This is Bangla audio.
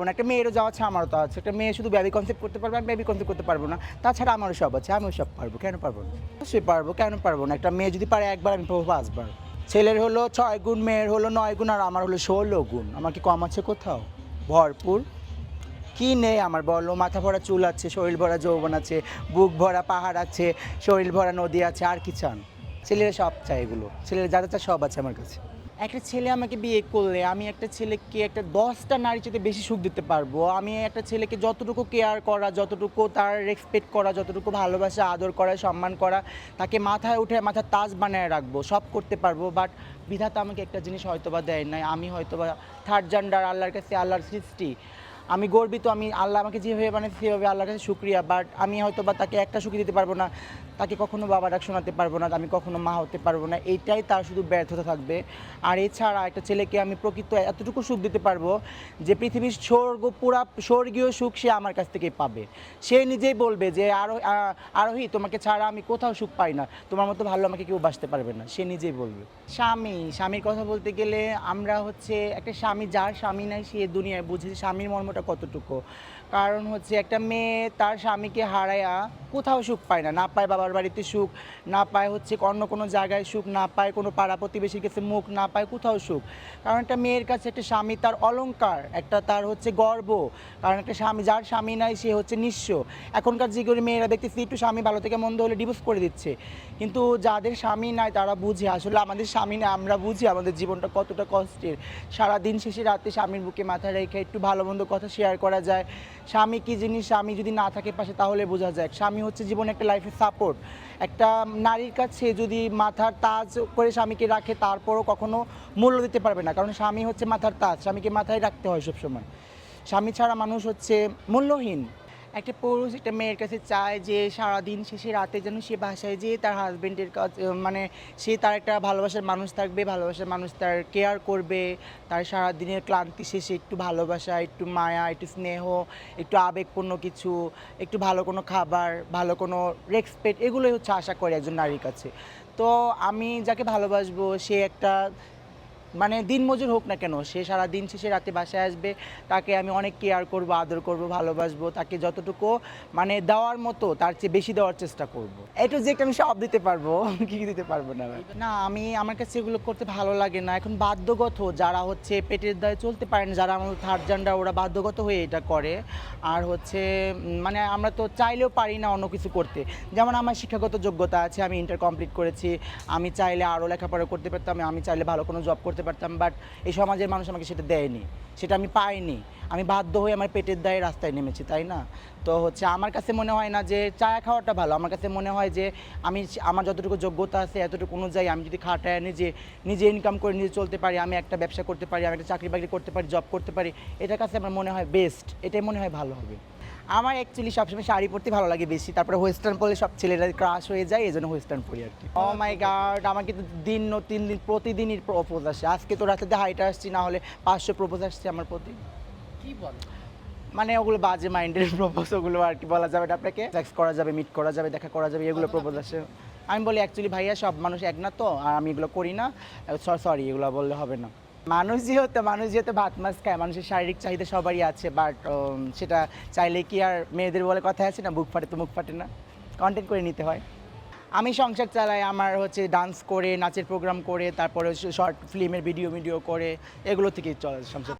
মানে একটা মেয়েরও যাওয়া আছে, আমারও তো আছে। একটা মেয়ে শুধু বেবি কনসেপ্ট করতে পারবে, আমি বেবি কনসেপ্ট করতে পারব না। তাছাড়া আমারও সব আছে, আমিও সব পারব। কেন পারব না? সে পারব, কেন পারব না? একটা মেয়ে যদি পারে একবার, আমি পারব পাঁচবার। ছেলের হলো ছয় গুণ, মেয়ের হলো নয় গুণ, আর আমার হলো ষোলো গুণ। আমার কি কম আছে কোথাও? ভরপুর। কি নেই আমার বলো? মাথা ভরা চুল আছে, শরীর ভরা যৌবন আছে, বুক ভরা পাহাড় আছে, শরীর ভরা নদী আছে, আর কি চান? ছেলেরা সব চায় এগুলো। ছেলেরা যা যা সব আছে আমার কাছে। একটা ছেলে আমাকে বিয়ে করলে আমি একটা ছেলেকে একটা দশটা নারী চেয়ে বেশি সুখ দিতে পারব। আমি একটা ছেলেকে যতটুকু কেয়ার করা, যতটুকু তার রেসপেক্ট করা, যতটুকু ভালোবাসা, আদর করা, সম্মান করা, তাকে মাথায় উঠে মাথার তাজ বানায় রাখব, সব করতে পারব। বাট বিধাতা আমাকে একটা জিনিস হয়তোবা দেয় নাই। আমি হয়তোবা থার্ড জেন্ডার আল্লাহর কাছে আল্লাহর সৃষ্টি। আমি গর্বিত, আমি আল্লাহ আমাকে যেভাবে বানিয়েছে সেভাবে আল্লাহর কাছে শুক্রিয়া। বাট আমি হয়তো বা তাকে একটা সুখী দিতে পারব না। তাকে কখনো বাবা ডাক শোনাতে পারব না, আমি কখনো মা হতে পারব না, এইটাই তার শুধু ব্যর্থতা থাকবে। আর এছাড়া একটা ছেলেকে আমি প্রকৃত এতটুকু সুখ দিতে পারব যে পৃথিবীর স্বর্গ, পুরা স্বর্গীয় সুখ সে আমার কাছ থেকেই পাবে। সে নিজেই বলবে যে, আরও আরোহী, তোমাকে ছাড়া আমি কোথাও সুখ পাই না, তোমার মতো ভালো আমাকে কেউ বাসতে পারবে না। সে নিজেই বলবে। স্বামী, স্বামীর কথা বলতে গেলে আমরা হচ্ছে একটা স্বামী, যার স্বামী নাই, সে দুনিয়ায় বুঝে যে স্বামীর মর্মটা কতটুকু। কারণ হচ্ছে একটা মেয়ে তার স্বামীকে হারায়া কোথাও সুখ পায় না। না পায় বাবার বাড়িতে সুখ, না পায় হচ্ছে অন্য কোনো জায়গায় সুখ, না পায় কোনো পাড়া প্রতিবেশীর কাছে মুখ, না পায় কোথাও সুখ। কারণ একটা মেয়ের কাছে একটা স্বামী, তার অলঙ্কার, একটা তার হচ্ছে গর্ব। কারণ একটা স্বামী, যার স্বামী নাই, সে হচ্ছে নিঃস্ব। এখনকার যে করে মেয়েরা দেখতেছি একটু স্বামী ভালো থেকে মন্দ হলে ডিভোর্স করে দিচ্ছে। কিন্তু যাদের স্বামী নাই, তারা বুঝে। আসলে আমাদের স্বামী না, আমরা বুঝি আমাদের জীবনটা কতটা কষ্টের। সারা দিন শেষে রাতে স্বামীর বুকে মাথা রেখে একটু ভালো মন্দ কথা শেয়ার করা যায়। স্বামী কি জিনিস, স্বামী যদি না থাকে পাশে, তাহলে বোঝা যায়। স্বামী হচ্ছে জীবনে একটা লাইফের সাপোর্ট একটা নারীর কাছে যদি মাথার তাজ করে স্বামীকে রাখে, তারপরও কখনো মূল্য দিতে পারবে না। কারণ স্বামী হচ্ছে মাথার তাজ, স্বামীকে মাথায় রাখতে হয় সবসময়। স্বামী ছাড়া মানুষ হচ্ছে মূল্যহীন। একটা পুরুষ, একটা মেয়ের কাছে চায় যে সারাদিন শেষে রাতে যেন সে বাসায় যেয়ে তার হাজবেন্ডের কাছে মানে সে তার একটা ভালোবাসার মানুষ থাকবে, ভালোবাসার মানুষ তার কেয়ার করবে, তার সারাদিনের ক্লান্তি শেষে একটু ভালোবাসা, একটু মায়া, একটু স্নেহ, একটু আবেগপূর্ণ কিছু, একটু ভালো কোনো খাবার, ভালো কোনো রেসপেক্ট এগুলোই হচ্ছে আশা করে একজন নারীর কাছে। তো আমি যাকে ভালোবাসবো, সে একটা মানে দিনমজুর হোক না কেন, সে সারা দিন শেষে রাতে বাসায় আসবে, তাকে আমি অনেক কেয়ার করব, আদর করব, ভালোবাসবো, তাকে যতটুকু মানে দেওয়ার মতো তার চেয়ে বেশি দেওয়ার চেষ্টা করব। একটু যে আমি সব দিতে পারব, কি দিতে পারব না না, আমি আমার কাছে এগুলো করতে ভালো লাগে না। এখন বাধ্যগত যারা হচ্ছে পেটের দায়ে চলতে পারে না যারা আমাদের থার্ড জেন্ডার ওরা বাধ্যগত হয়ে এটা করে। আর হচ্ছে মানে আমরা তো চাইলেও পারি না অন্য কিছু করতে। যেমন আমার শিক্ষাগত যোগ্যতা আছে, আমি ইন্টার কমপ্লিট করেছি। আমি চাইলে আরও লেখাপড়া করতে পারতাম, আমি চাইলে ভালো কোনো জব করতে পারতাম বাট এই সমাজের মানুষ আমাকে সেটা দেয়নি। সেটা আমি পাইনি। আমি বাধ্য হয়ে আমার পেটের দায়ে রাস্তায় নেমেছি, তাই না? তো হচ্ছে আমার কাছে মনে হয় না যে চায়া খাওয়াটা ভালো। আমার কাছে মনে হয় যে আমি আমার যতটুকু যোগ্যতা আছে, এতটুকু অনুযায়ী আমি যদি খাটায় নিজে নিজে ইনকাম করে নিজে চলতে পারি, আমি একটা ব্যবসা করতে পারি, আমি একটা চাকরি বাকরি করতে পারি জব করতে পারি, এটার কাছে আমার মনে হয় বেস্ট এটাই মনে হয় ভালো হবে। আমার অ্যাকচুয়ালি সবসময় শাড়ি পরতে ভালো লাগে বেশি। তারপরে ওয়েস্টার্ন পরলে সব ছেলেরা ক্রাশ হয়ে যায় এই জন্য ওয়েস্টার্ন পরি আর কি। ও মাই গার্ড আমার কিন্তু দিন তিন দিন প্রতিদিনই প্রপোজ আসে। আজকে তো রাতে হাইটা আসছি না হলে পাঁচশো প্রপোজ আসছে আমার প্রতি। কি বল? মানে ওগুলো বাজে মাইন্ডের প্রপোজ ওগুলো আর কি বলা যাবে এটা আপনাকে। সেক্স করা যাবে মিট করা যাবে দেখা করা যাবে এগুলো প্রপোজ আসে। আমি বলি অ্যাকচুয়ালি ভাইয়া সব মানুষ এক না তো আর আমি এগুলো করি না। সরি এগুলো বললে হবে না। মানুষ যেহেতু মানুষ যেহেতু ভাত মাছ খায়, মানুষের শারীরিক চাহিদা সবারই আছে বাট সেটা চাইলে কি আর মেয়েদের বলে কথা আছে না, বুক ফাটে তো মুখ ফাটে না? কন্টেন্ট করে নিতে হয়। আমি সংসার চালাই, আমার হচ্ছে ডান্স করে, নাচের প্রোগ্রাম করে, তারপরে শর্ট ফিল্মের ভিডিও ভিডিও করে, এগুলো থেকেই চলে সংসার।